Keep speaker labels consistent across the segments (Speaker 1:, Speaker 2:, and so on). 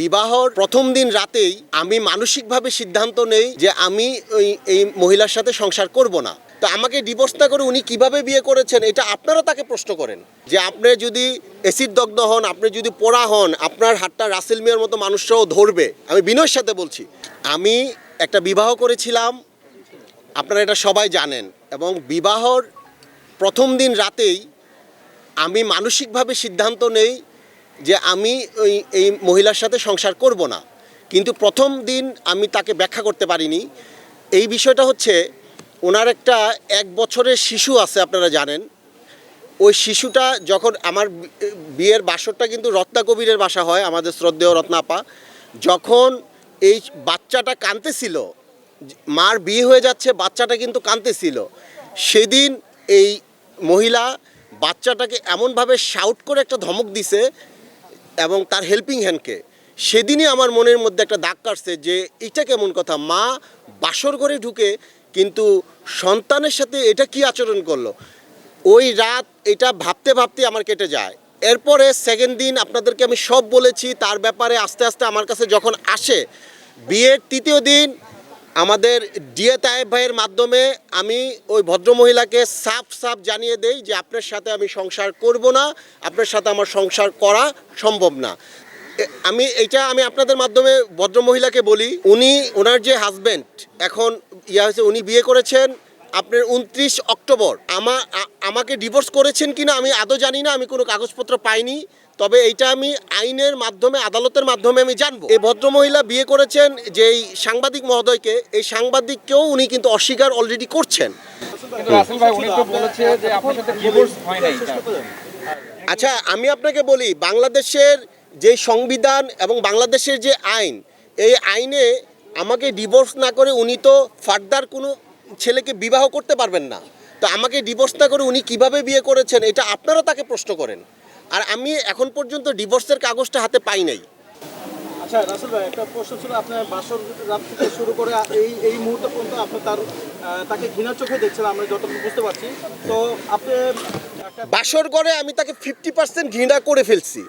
Speaker 1: বিবাহর প্রথম দিন রাতেই আমি মানসিকভাবে সিদ্ধান্ত নেই যে আমি ওই, এই মহিলার সাথে সংসার করব না। তো আমাকে ডিভোর্স না করে উনি কীভাবে বিয়ে করেছেন, এটা আপনারা তাকে প্রশ্ন করেন। যে আপনি যদি এসিড দগ্ধ হন, আপনি যদি পোড়া হন, আপনার হাতটা রাসেল মিয়ার মতো মানুষরাও ধরবে। আমি বিনয়ের সাথে বলছি, আমি একটা বিবাহ করেছিলাম, আপনারা এটা সবাই জানেন, এবং বিবাহর প্রথম দিন রাতেই আমি মানসিকভাবে সিদ্ধান্ত নেই যে আমি ওই, এই মহিলার সাথে সংসার করব না। কিন্তু প্রথম দিন আমি তাকে ব্যাখ্যা করতে পারিনি। এই বিষয়টা হচ্ছে, ওনার একটা এক বছরের শিশু আছে, আপনারা জানেন। ওই শিশুটা যখন আমার বিয়ের বাসরটা কিন্তু রত্না কবিরের বাসা হয়, আমাদের শ্রদ্ধেয় রত্নাপা। যখন এই বাচ্চাটা কাঁদতেছিল, মার বিয়ে হয়ে যাচ্ছে, বাচ্চাটা কিন্তু কাঁদতেছিল। সেদিন এই মহিলা বাচ্চাটাকে এমনভাবে শাউট করে একটা ধমক দিছে এবং তার হেল্পিং হ্যান্ডকে সেদিনই আমার মনের মধ্যে একটা দাগ কাটছে যে, এটা কেমন কথা? মা বাসর ঘরে ঢুকে কিন্তু সন্তানের সাথে এটা কি আচরণ করল? ওই রাত এটা ভাবতে ভাবতে আমার কেটে যায়। এরপরে সেকেন্ড দিন আপনাদেরকে আমি সব বলেছি, তার ব্যাপারে আস্তে আস্তে আমার কাছে যখন আসে, বিয়ের তৃতীয় দিন আমাদের ডিএ তায়েব ভাইয়ের মাধ্যমে আমি ওই ভদ্রমহিলাকে সাফ সাফ জানিয়ে দেই যে আপনার সাথে আমি সংসার করব না, আপনার সাথে আমার সংসার করা সম্ভব না। আমি এটা আমি আপনাদের মাধ্যমে ভদ্রমহিলাকে বলি, উনি, ওনার যে হাজব্যান্ড এখন ইয়া হয়েছে, উনি বিয়ে করেছেন আপনার উনত্রিশ অক্টোবর। আমা আমাকে ডিভোর্স করেছেন কিনা আমি আদৌ জানি না আমি কোনো কাগজপত্র পাইনি। তবে এইটা আমি আইনের মাধ্যমে আদালতের মাধ্যমে আমি জানব। এই ভদ্রমহিলা বিয়ে করেছেন যেই সাংবাদিক মহোদয়কে এই সাংবাদিককেও উনি কিন্তু অস্বীকার অলরেডি করছেন। আচ্ছা আমি আপনাকে বলি বাংলাদেশের যে সংবিধান এবং বাংলাদেশের যে আইন এই আইনে আমাকে ডিভোর্স না করে উনি তো ফার্দার কোনো ছেলেকে বিবাহ করতে পারবেন না। তো আমাকে ডিভোর্স না করে উনি কীভাবে বিয়ে করেছেন এটা আপনারা তাকে প্রশ্ন করেন। আর আমি এখন পর্যন্ত ডিভোর্সের কাগজটা হাতে পাই নাই।
Speaker 2: আচ্ছা রাসেল ভাই একটা প্রশ্ন ছিল আপনার বাসর রাত থেকে শুরু করে এই এই মুহূর্ত পর্যন্ত আপনি তার তাকে ঘৃণার চোখে দেখছেন আমরা যতটুকু বুঝতে পারছি। তো আপনি একটা
Speaker 1: বাসর ঘরে আমি তাকে ফিফটি পার্সেন্ট ঘৃণা করে ফেলছি।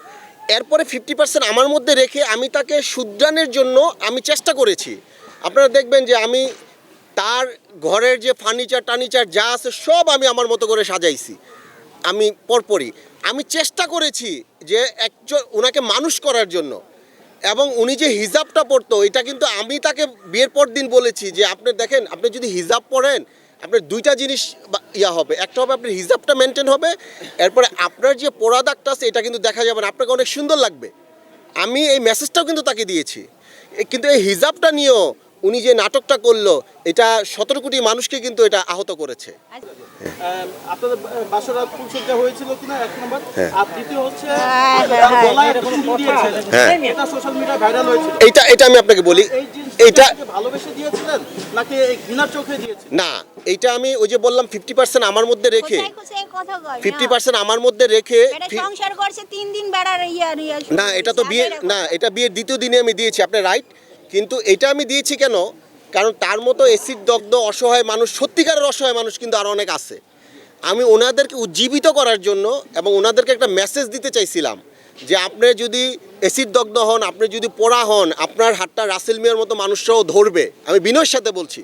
Speaker 1: এরপরে ফিফটি পার্সেন্ট আমার মধ্যে রেখে আমি তাকে শুধরানোর জন্য আমি চেষ্টা করেছি। আপনারা দেখবেন যে আমি তার ঘরের যে ফার্নিচার টার্নিচার যা আছে সব আমি আমার মতো করে সাজাইছি। আমি পরপরই। আমি চেষ্টা করেছি যে একজন ওনাকে মানুষ করার জন্য। এবং উনি যে হিজাবটা পরতো, এটা কিন্তু আমি তাকে বিয়ের পর দিন বলেছি যে, আপনি দেখেন, আপনি যদি হিজাব পরেন, আপনার দুইটা জিনিস ইয়া হবে। একটা হবে আপনার হিজাবটা মেনটেন হবে, এরপরে আপনার যে পোড়া দাগটা আছে, এটা কিন্তু দেখা যাবে না। আপনাকে অনেক সুন্দর লাগবে। আমি এই মেসেজটাও কিন্তু তাকে দিয়েছি। কিন্তু এই হিজাবটা নিয়েও উনি যে নাটকটা করল এটা সতেরো কোটি মানুষকে কিন্তু এটা আহত করেছে। হ্যাঁ।
Speaker 2: দিয়েছেন
Speaker 1: হ্যাঁ।
Speaker 2: এটা সোশ্যাল মিডিয়ায় ভাইরাল হয়েছিল।
Speaker 1: এইটা এটা আমি আপনাকে বলি না এইটা আমি ওই যে বললাম ফিফটি পার্সেন্ট আমার মধ্যে রেখে? ফিফটি পার্সেন্ট আমার মধ্যে রেখে
Speaker 3: এটা
Speaker 1: ফি-
Speaker 3: সংসার করছে তিন দিন বেড়ার
Speaker 1: না এটা তো বিয়ে না এটা বিয়ের দ্বিতীয় দিনে আমি দিয়েছি আপনি রাইট কিন্তু এটা আমি দিয়েছি কেন? কারণ তার মতো এসিড দগ্ধ, অসহায় মানুষ, সত্যিকারের অসহায় মানুষ কিন্তু আরও অনেক আছে। আমি ওনাদেরকে উজ্জীবিত করার জন্য এবং ওনাদেরকে একটা মেসেজ দিতে চাইছিলাম যে আপনি যদি এসিড দগ্ধ হন, আপনি যদি পোড়া হন, আপনার হাতটা রাসেল মিয়ার মতো মানুষরাও ধরবে। আমি বিনয়ের সাথে বলছি।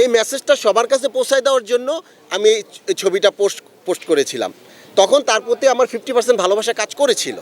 Speaker 1: এই মেসেজটা সবার কাছে পৌঁছায় দেওয়ার জন্য আমি এই ছবিটা পোস্ট পোস্ট করেছিলাম। তখন তার প্রতি আমার ফিফটি পার্সেন্ট ভালোবাসা কাজ করেছিল।